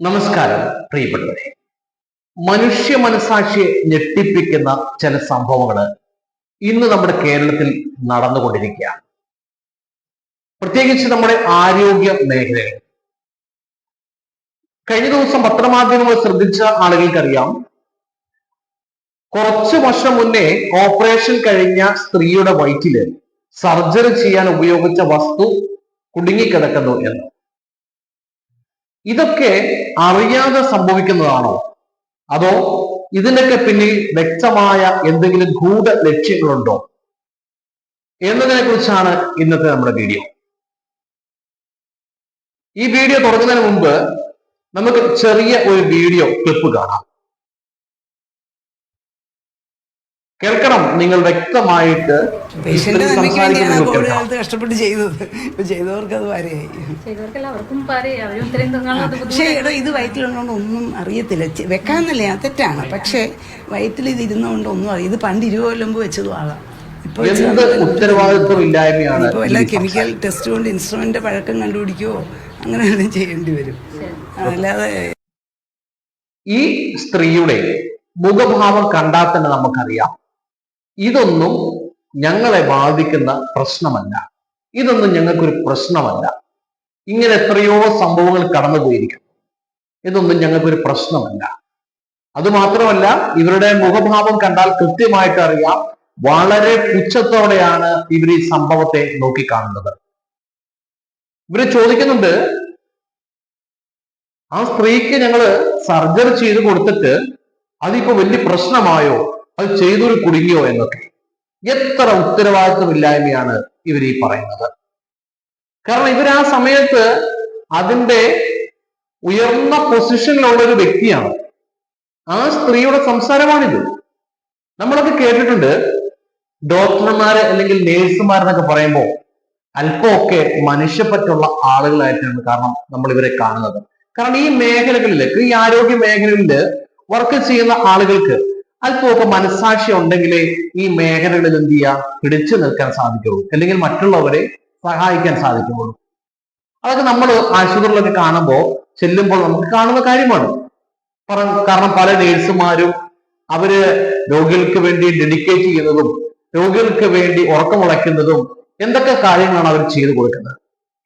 നമസ്കാരം പ്രിയപ്പെട്ടവരെ. മനുഷ്യ മനസാക്ഷിയെ ഞെട്ടിപ്പിക്കുന്ന ചില സംഭവങ്ങൾ ഇന്ന് നമ്മുടെ കേരളത്തിൽ നടന്നുകൊണ്ടിരിക്കുകയാണ്. പ്രത്യേകിച്ച് നമ്മുടെ ആരോഗ്യ മേഖലയിൽ. കഴിഞ്ഞ ദിവസം പത്രമാധ്യമങ്ങൾ ശ്രദ്ധിച്ച ആളുകൾക്കറിയാം കുറച്ചു വർഷം മുന്നേ ഓപ്പറേഷൻ കഴിഞ്ഞ സ്ത്രീയുടെ വയറ്റിൽ സർജറി ചെയ്യാൻ ഉപയോഗിച്ച വസ്തു കുടുങ്ങിക്കിടക്കുന്നു എന്ന്. ഇതൊക്കെ അറിയാതെ സംഭവിക്കുന്നതാണോ? അതോ ഇതിനൊക്കെ പിന്നിൽ വ്യക്തമായ എന്തെങ്കിലും ഗൂഢ ലക്ഷ്യങ്ങളുണ്ടോ എന്നതിനെ കുറിച്ചാണ് ഇന്നത്തെ നമ്മുടെ വീഡിയോ. ഈ വീഡിയോ തുടങ്ങുന്നതിന് മുമ്പ് നമുക്ക് ചെറിയ ഒരു വീഡിയോ ക്ലിപ്പ് കാണാം. കേൾക്കണം നിങ്ങൾ വ്യക്തമായിട്ട് കഷ്ടപ്പെട്ട് ചെയ്തത്. ഇപ്പൊ ചെയ്തവർക്ക് അത് പാരയായി പക്ഷേ എടോ ഇത് വയറ്റിലുള്ളതുകൊണ്ട് ഒന്നും അറിയത്തില്ല. വെക്കാന്നല്ലേ ആ തെറ്റാണ്. പക്ഷേ വയറ്റിൽ ഇത് ഇരുന്നുകൊണ്ട് ഒന്നും അറിയാം ഇത് പണ്ട് ഇരുപത് കൊല്ലം വെച്ചതും ആകാം ഉത്തരവാദിത്വം ഇല്ലായ്മയാണ് ഇപ്പൊ വല്ല കെമിക്കൽ ടെസ്റ്റ് കൊണ്ട് ഇൻസ്ട്രുമെന്റ് പഴക്കം കണ്ടുപിടിക്കുവോ? അങ്ങനെ ചെയ്യേണ്ടി വരും. അല്ലാതെ ഈ സ്ത്രീയുടെ മുഖഭാവം കണ്ടാൽ തന്നെ നമുക്കറിയാം. ഇതൊന്നും ഞങ്ങളെ ബാധിക്കുന്ന പ്രശ്നമല്ല. ഇതൊന്നും ഞങ്ങൾക്കൊരു പ്രശ്നമല്ല. ഇങ്ങനെ എത്രയോ സംഭവങ്ങൾ കടന്നു പോയിരിക്കുന്നു ഇതൊന്നും ഞങ്ങൾക്കൊരു പ്രശ്നമല്ല. അതുമാത്രമല്ല ഇവരുടെ മുഖഭാവം കണ്ടാൽ കൃത്യമായിട്ട് അറിയാം വളരെ പുച്ഛത്തോടെയാണ് ഇവർ ഈ സംഭവത്തെ നോക്കിക്കാണുന്നത്. ഇവർ ചോദിക്കുന്നുണ്ട് ആ സ്ത്രീക്ക് ഞങ്ങൾ സർജറി ചെയ്ത് കൊടുത്തിട്ട് അതിപ്പോ വലിയ പ്രശ്നമായോ? അത് ചെയ്തൊരു കുടുങ്ങിയോ എന്നൊക്കെ. എത്ര ഉത്തരവാദിത്വമില്ലായ്മയാണ് ഇവർ ഈ പറയുന്നത്. കാരണം ഇവർ ആ സമയത്ത് അതിന്റെ ഉയർന്ന പൊസിഷനിലുള്ള ഒരു വ്യക്തിയാണ്. ആ സ്ത്രീയുടെ സംസാരമാണിത്. നമ്മളൊക്കെ കേട്ടിട്ടുണ്ട് ഡോക്ടർമാര് അല്ലെങ്കിൽ നേഴ്സുമാരെന്നൊക്കെ പറയുമ്പോൾ അല്പമൊക്കെ മനുഷ്യപ്പറ്റുള്ള ആളുകളായിട്ടാണ് കാരണം നമ്മൾ ഇവരെ കാണുന്നത്. കാരണം ഈ മേഖലകളിലേക്ക് ഈ ആരോഗ്യ മേഖലകളിൽ വർക്ക് ചെയ്യുന്ന ആളുകൾക്ക് അല്പമൊക്കെ മനസ്സാക്ഷി ഉണ്ടെങ്കിലേ ഈ മേഖലകളിൽ എന്ത് ചെയ്യുക പിടിച്ചു നിൽക്കാൻ സാധിക്കുള്ളൂ അല്ലെങ്കിൽ മറ്റുള്ളവരെ സഹായിക്കാൻ സാധിക്കുള്ളൂ അതൊക്കെ നമ്മൾ ആശുപത്രികളൊക്കെ കാണുമ്പോൾ ചെല്ലുമ്പോൾ നമുക്ക് കാണുന്ന കാര്യമാണ്. കാരണം പല നേഴ്സുമാരും അവർ രോഗികൾക്ക് വേണ്ടി ഡെഡിക്കേറ്റ് ചെയ്യുന്നതും രോഗികൾക്ക് വേണ്ടി ഉറക്കമുളയ്ക്കുന്നതും എന്തൊക്കെ കാര്യങ്ങളാണ് അവർ ചെയ്തു കൊടുക്കുന്നത്?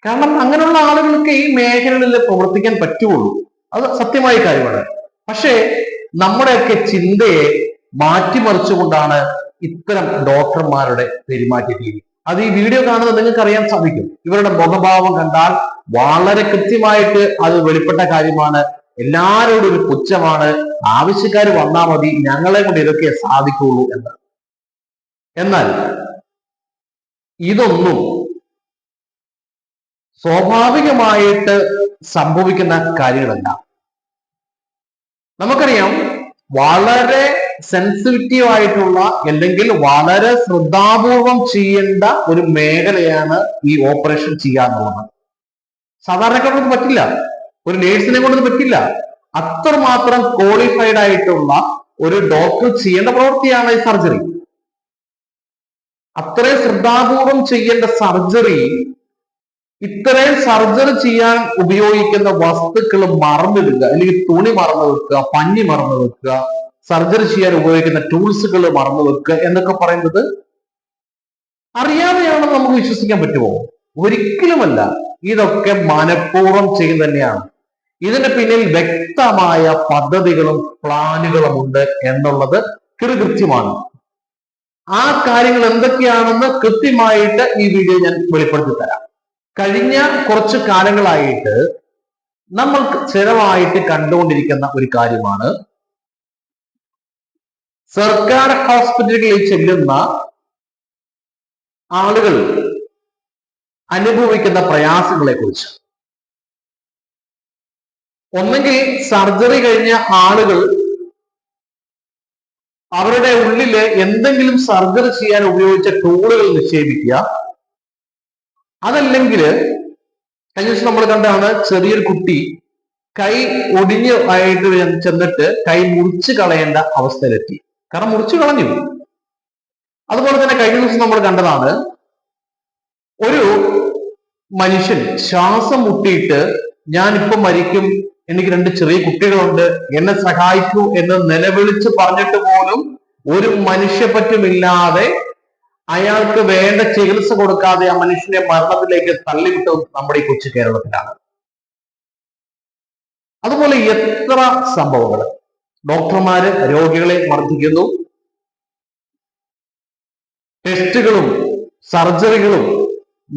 കാരണം അങ്ങനെയുള്ള ആളുകൾക്ക് ഈ മേഖലകളിൽ പ്രവർത്തിക്കാൻ പറ്റുള്ളൂ. അത് സത്യമായ കാര്യമാണ്. പക്ഷേ നമ്മുടെയൊക്കെ ചിന്തയെ മാറ്റിമറിച്ചുകൊണ്ടാണ് ഇത്തരം ഡോക്ടർമാരുടെ പെരുമാറ്റ രീതി അത് ഈ വീഡിയോ കാണുന്നത് നിങ്ങൾക്ക് അറിയാൻ സാധിക്കും. ഇവരുടെ മുഖഭാവം കണ്ടാൽ വളരെ കൃത്യമായിട്ട് അത് വെളിപ്പെട്ട കാര്യമാണ്. എല്ലാവരോടും ഒരു പുച്ഛമാണ്. ആവശ്യക്കാർ വന്നാൽ മതി. ഞങ്ങളെ കൊണ്ട് ഇതൊക്കെ സാധിക്കുള്ളൂ എന്ന് എന്നാൽ ഇതൊന്നും സ്വാഭാവികമായിട്ട് സംഭവിക്കുന്ന കാര്യങ്ങളല്ല. നമുക്കറിയാം വളരെ സെൻസിറ്റീവ് ആയിട്ടുള്ള അല്ലെങ്കിൽ വളരെ ശ്രദ്ധാപൂർവം ചെയ്യേണ്ട ഒരു മേഖലയാണ് ഈ ഓപ്പറേഷൻ ചെയ്യാന്നുള്ളത് സാധാരണക്കാർക്ക് പറ്റില്ല. ഒരു നേഴ്സിനെ കൊണ്ട് പറ്റില്ല. അത്രമാത്രം ക്വാളിഫൈഡ് ആയിട്ടുള്ള ഒരു ഡോക്ടർ ചെയ്യേണ്ട പ്രവൃത്തിയാണ് ഈ സർജറി അത്രയും ശ്രദ്ധാപൂർവം ചെയ്യേണ്ട സർജറി ഇത്രയും സർജറി ചെയ്യാൻ ഉപയോഗിക്കുന്ന വസ്തുക്കൾ മറന്നിടുക അല്ലെങ്കിൽ തുണി മറന്നു വെക്കുക പഞ്ഞി മറന്നു വെക്കുക സർജറി ചെയ്യാൻ ഉപയോഗിക്കുന്ന ടൂൾസുകൾ മറന്നു വെക്കുക എന്നൊക്കെ പറയുന്നത് അറിയാതെയാണെന്ന് നമുക്ക് വിശ്വസിക്കാൻ പറ്റുമോ? ഒരിക്കലുമല്ല. ഇതൊക്കെ മനഃപൂർവം ചെയ്യുന്ന തന്നെയാണ്. ഇതിന്റെ പിന്നിൽ വ്യക്തമായ പദ്ധതികളും പ്ലാനുകളും ഉണ്ട് എന്നുള്ളത് കൃത്യമാണ് ആ കാര്യങ്ങൾ എന്തൊക്കെയാണെന്ന് കൃത്യമായിട്ട് ഈ വീഡിയോ ഞാൻ വെളിപ്പെടുത്തി തരാം. കഴിഞ്ഞ കുറച്ച് കാലങ്ങളായിട്ട് നമ്മൾ സ്ഥിരമായിട്ട് കണ്ടുകൊണ്ടിരിക്കുന്ന ഒരു കാര്യമാണ്. സർക്കാർ ഹോസ്പിറ്റലുകളിൽ ചെല്ലുന്ന ആളുകൾ അനുഭവിക്കുന്ന പ്രയാസങ്ങളെ കുറിച്ച് ഒന്നെങ്കിൽ സർജറി കഴിഞ്ഞ ആളുകൾ അവരുടെ ഉള്ളിലെ എന്തെങ്കിലും സർജറി ചെയ്യാൻ ഉപയോഗിച്ച ടൂളുകൾ നിക്ഷേപിക്കുക. അതല്ലെങ്കിൽ കഴിഞ്ഞ ദിവസം നമ്മൾ കണ്ടാണ് ചെറിയൊരു കുട്ടി കൈ ഒടിഞ്ഞ് ആയിട്ട് ചെന്നിട്ട് കൈ മുറിച്ചു കളയേണ്ട അവസ്ഥയിലെത്തി. കാരണം മുറിച്ചു കളഞ്ഞു. അതുപോലെ തന്നെ കഴിഞ്ഞ ദിവസം നമ്മൾ കണ്ടതാണ് ഒരു മനുഷ്യൻ ശ്വാസം മുട്ടിയിട്ട് ഞാൻ ഇപ്പൊ മരിക്കും എനിക്ക് രണ്ട് ചെറിയ കുട്ടികളുണ്ട് എന്നെ സഹായിക്കൂ എന്ന് നിലവിളിച്ച് പറഞ്ഞിട്ട് പോലും ഒരു മനുഷ്യപ്പറ്റുമില്ലാതെ അയാൾക്ക് വേണ്ട ചികിത്സ കൊടുക്കാതെ ആ മനുഷ്യനെ മരണത്തിലേക്ക് തള്ളിവിട്ടത് നമ്മുടെ ഈ കൊച്ചു കേരളത്തിലാണ്. അതുപോലെ എത്ര സംഭവങ്ങൾ. ഡോക്ടർമാര് രോഗികളെ മർദ്ദിക്കുന്നു. ടെസ്റ്റുകളും സർജറികളും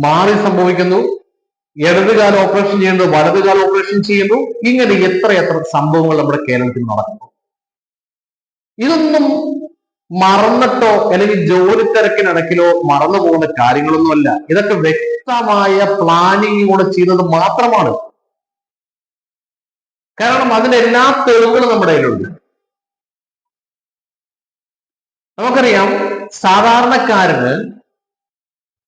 മാറി സംഭവിക്കുന്നു. ഇടതുകാല ഓപ്പറേഷൻ ചെയ്യുന്നു വലതുകാല ഓപ്പറേഷൻ ചെയ്യുന്നു. ഇങ്ങനെ എത്ര എത്ര സംഭവങ്ങൾ നമ്മുടെ കേരളത്തിൽ നടക്കുന്നു. ഇതൊന്നും മറന്നിട്ടോ അല്ലെങ്കിൽ ജോലി തിരക്കിനിടയ്ക്കിലോ മറന്നു പോകുന്ന കാര്യങ്ങളൊന്നുമല്ല ഇതൊക്കെ വ്യക്തമായ പ്ലാനിങ്ങോടെ ചെയ്യുന്നത് മാത്രമാണ്. കാരണം അതിന്റെ എല്ലാ തെളിവുകളും നമ്മുടെ കയ്യിലുണ്ട്. നമുക്കറിയാം സാധാരണക്കാരന്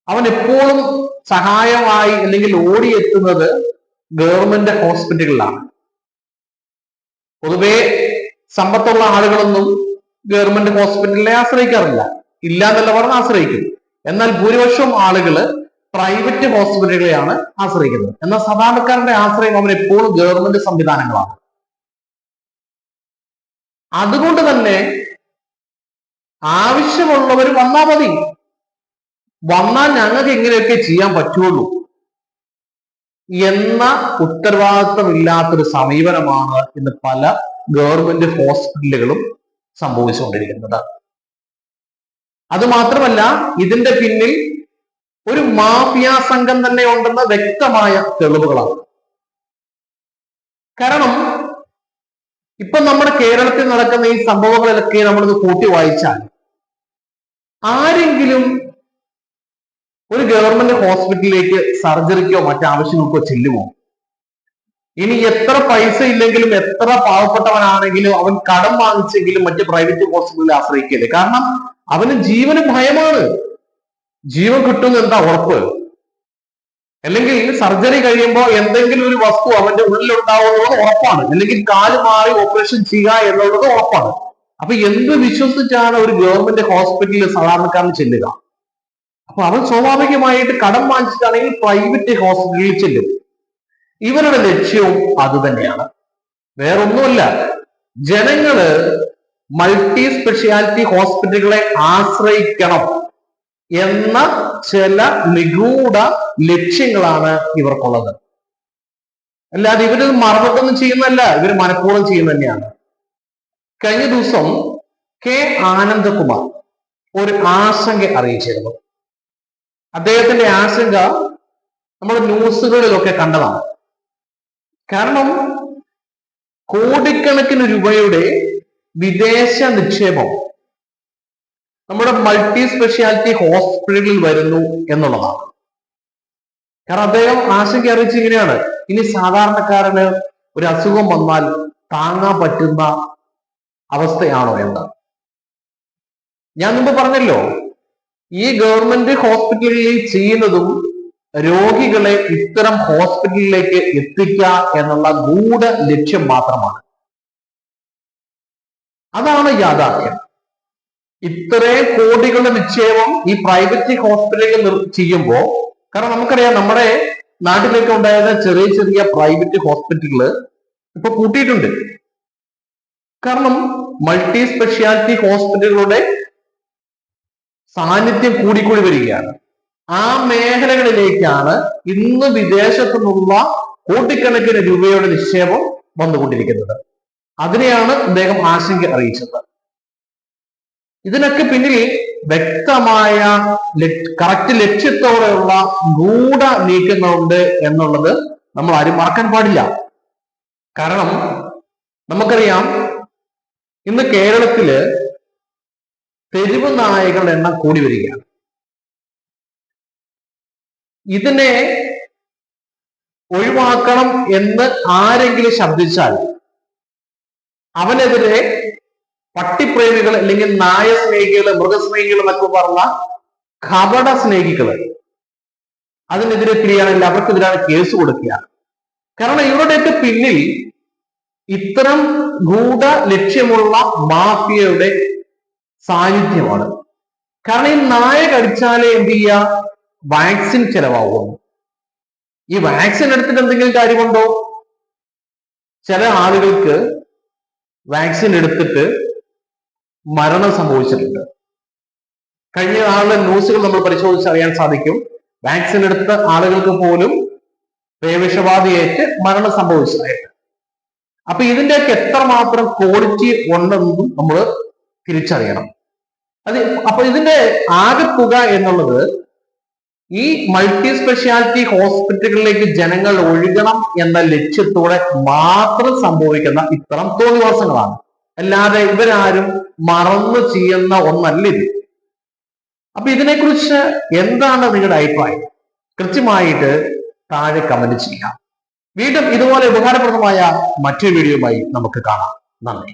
അവൻ എപ്പോഴും സഹായമായി അല്ലെങ്കിൽ ഓടിയെത്തുന്നത് ഗവൺമെന്റ് ഹോസ്പിറ്റലുകളിലാണ് പൊതുവെ സമ്പത്തുള്ള ആളുകളൊന്നും ഗവൺമെന്റ് ഹോസ്പിറ്റലിനെ ആശ്രയിക്കാറില്ല. ഇല്ല എന്നല്ല പറഞ്ഞ് ആശ്രയിക്കും എന്നാൽ ഭൂരിപക്ഷം ആളുകൾ പ്രൈവറ്റ് ഹോസ്പിറ്റലുകളെയാണ് ആശ്രയിക്കുന്നത്. എന്നാൽ സാധാരണക്കാരന്റെ ആശ്രയം അവർ എപ്പോഴും ഗവൺമെന്റ് സംവിധാനങ്ങളാണ്. അതുകൊണ്ട് തന്നെ ആവശ്യമുള്ളവർ വന്നാൽ മതി. വന്നാൽ ഞങ്ങൾക്ക് എങ്ങനെയൊക്കെ ചെയ്യാൻ പറ്റുള്ളൂ. എന്ന ഉത്തരവാദിത്വമില്ലാത്തൊരു സമീപനമാണ് ഇന്ന് പല ഗവൺമെന്റ് ഹോസ്പിറ്റലുകളും സംഭവിച്ചുകൊണ്ടിരിക്കുന്നത്. അതുമാത്രമല്ല ഇതിന്റെ പിന്നിൽ ഒരു മാഫിയ സംഘം തന്നെ ഉണ്ടെന്ന വ്യക്തമായ തെളിവുകളാണ്. കാരണം ഇപ്പൊ നമ്മുടെ കേരളത്തിൽ നടക്കുന്ന ഈ സംഭവങ്ങളിലൊക്കെ നമ്മളിത് കൂട്ടി വായിച്ചാൽ ആരെങ്കിലും ഒരു ഗവൺമെന്റ് ഹോസ്പിറ്റലിലേക്ക് സർജറിക്കോ മറ്റാവശ്യങ്ങൾക്കോ ചെല്ലുമോ? ഇനി എത്ര പൈസ ഇല്ലെങ്കിലും എത്ര പാവപ്പെട്ടവനാണെങ്കിലും അവൻ കടം വാങ്ങിച്ചെങ്കിലും മറ്റ് പ്രൈവറ്റ് ഹോസ്പിറ്റലിൽ ആശ്രയിക്കരുത്. കാരണം അവന് ജീവന് ഭയമാണ്. ജീവൻ കിട്ടും എന്താ ഉറപ്പ്? അല്ലെങ്കിൽ സർജറി കഴിയുമ്പോൾ എന്തെങ്കിലും ഒരു വസ്തു അവന്റെ ഉള്ളിൽ ഉണ്ടാവുന്നത് ഉറപ്പാണ്. അല്ലെങ്കിൽ കാൽ മാറി ഓപ്പറേഷൻ ചെയ്യുക എന്നുള്ളത് ഉറപ്പാണ്. അപ്പൊ എന്ത് വിശ്വസിച്ചാണ് ഒരു ഗവൺമെന്റ് ഹോസ്പിറ്റലിൽ സാധാരണക്കാരൻ ചെല്ലുക? അപ്പൊ അവൻ സ്വാഭാവികമായിട്ട് കടം വാങ്ങിച്ചിട്ടാണെങ്കിൽ പ്രൈവറ്റ് ഹോസ്പിറ്റലിൽ ചെല്ലും. ഇവരുടെ ലക്ഷ്യവും അതുതന്നെയാണ് വേറൊന്നുമല്ല ജനങ്ങൾ മൾട്ടി സ്പെഷ്യാലിറ്റി ഹോസ്പിറ്റലുകളെ ആശ്രയിക്കണം എന്ന ചില നിഗൂഢ ലക്ഷ്യങ്ങളാണ് ഇവർക്കുള്ളത്. അല്ലാതെ ഇവർ മറന്നിട്ടൊന്നും ചെയ്യുന്നല്ല ഇവർ മനഃപൂർവം ചെയ്യുന്ന തന്നെയാണ്. കഴിഞ്ഞ ദിവസം കെ ആനന്ദകുമാർ ഒരു ആശങ്ക അറിയിച്ചിരുന്നു അദ്ദേഹത്തിന്റെ ആശങ്ക നമ്മൾ ന്യൂസുകളിലൊക്കെ കണ്ടതാണ്. കാരണം കോടിക്കണക്കിന് രൂപയുടെ വിദേശ നിക്ഷേപം നമ്മുടെ മൾട്ടി സ്പെഷ്യാലിറ്റി ഹോസ്പിറ്റലിൽ വരുന്നു എന്നുള്ളതാണ്. കാരണം അദ്ദേഹം ആശങ്ക അറിയിച്ച് ഇങ്ങനെയാണ്. ഇനി സാധാരണക്കാരന് ഒരു അസുഖം വന്നാൽ താങ്ങാൻ പറ്റുന്ന അവസ്ഥയാണോ എന്ന്. ഞാൻ മുമ്പ് പറഞ്ഞല്ലോ ഈ ഗവൺമെന്റ് ഹോസ്പിറ്റലിൽ ചെയ്യുന്നതും രോഗികളെ ഇത്തരം ഹോസ്പിറ്റലിലേക്ക് എത്തിക്കുക എന്നുള്ള ഗൂഢ ലക്ഷ്യം മാത്രമാണ്. അതാണ് യാഥാർത്ഥ്യം. ഇത്രയും കോടികളുടെ നിക്ഷേപം ഈ പ്രൈവറ്റ് ഹോസ്പിറ്റലുകൾ ചെയ്യുമ്പോൾ ചെയ്യുമ്പോ കാരണം നമുക്കറിയാം നമ്മുടെ നാട്ടിലേക്ക് ഉണ്ടായിരുന്ന ചെറിയ ചെറിയ പ്രൈവറ്റ് ഹോസ്പിറ്റലുകൾ ഇപ്പൊ കൂട്ടിയിട്ടുണ്ട് കാരണം മൾട്ടി സ്പെഷ്യാലിറ്റി ഹോസ്പിറ്റലുകളുടെ സാന്നിധ്യം കൂടിക്കൂടി വരികയാണ്. ആ മേഖലകളിലേക്കാണ് ഇന്ന് വിദേശത്തു നിന്നുള്ള കോടിക്കണക്കിന് രൂപയുടെ നിക്ഷേപം വന്നുകൊണ്ടിരിക്കുന്നത്. അതിനെയാണ് അദ്ദേഹം ആശങ്ക അറിയിച്ചത്. ഇതിനൊക്കെ പിന്നിൽ വ്യക്തമായ കറക്റ്റ് ലക്ഷ്യത്തോടെയുള്ള ഗൂഢ നീക്കങ്ങളുണ്ട് എന്നുള്ളത് നമ്മൾ ആരും മറക്കാൻ പാടില്ല. കാരണം നമുക്കറിയാം ഇന്ന് കേരളത്തിൽ തെരുവ് നായകളുടെ എണ്ണം കൂടി വരികയാണ്. ഇതിനെ ഒഴിവാക്കണം എന്ന് ആരെങ്കിലും ശബ്ദിച്ചാൽ അവനെതിരെ പട്ടിപ്രേമികൾ അല്ലെങ്കിൽ നായ സ്നേഹികൾ മൃഗസ്നേഹികൾ എന്നൊക്കെ പറഞ്ഞ കപട സ്നേഹികൾ അതിനെതിരെ തിരിയാണെങ്കിൽ അവർക്കെതിരാണ് കേസ് കൊടുക്കുക. കാരണം ഇവരുടെയൊക്കെ പിന്നിൽ ഇത്തരം ഗൂഢ ലക്ഷ്യമുള്ള മാഫിയയുടെ സാന്നിധ്യമാണ്. കാരണം ഈ നായ കടിച്ചാലേ എന്ത് ചെയ്യുക? വാക്സിൻ ചെലവാകും ഈ വാക്സിൻ എടുത്തിട്ട് എന്തെങ്കിലും കാര്യമുണ്ടോ? ചില ആളുകൾക്ക് വാക്സിൻ എടുത്തിട്ട് മരണം സംഭവിച്ചിട്ടുണ്ട്. കഴിഞ്ഞ നാളിലെ ന്യൂസുകൾ നമ്മൾ പരിശോധിച്ചറിയാൻ സാധിക്കും. വാക്സിൻ എടുത്ത ആളുകൾക്ക് പോലും പേവിഷബാധയേറ്റ് മരണം സംഭവിച്ചതായിട്ട്. അപ്പൊ ഇതിന്റെയൊക്കെ എത്രമാത്രം ക്വാളിറ്റി ഉണ്ടെന്നും നമ്മൾ തിരിച്ചറിയണം. അത് അപ്പൊ ഇതിന്റെ ആകെ തുക എന്നുള്ളത് ഈ മൾട്ടി സ്പെഷ്യാലിറ്റി ഹോസ്പിറ്റലുകളിലേക്ക് ജനങ്ങൾ ഒഴുകണം എന്ന ലക്ഷ്യത്തോടെ മാത്രം സംഭവിക്കുന്ന ഇത്തരം തോന്നിവാസങ്ങളാണ്. അല്ലാതെ ഇവരാരും മറന്നു ചെയ്യുന്ന ഒന്നല്ല ഇത്. അപ്പൊ ഇതിനെക്കുറിച്ച് എന്താണ് നിങ്ങളുടെ അഭിപ്രായം? കൃത്യമായിട്ട് താഴെ കമന്റ് ചെയ്യാം. വീണ്ടും ഇതുപോലെ ഉപകാരപ്രദമായ മറ്റൊരു വീഡിയോയുമായി നമുക്ക് കാണാം. നന്ദി.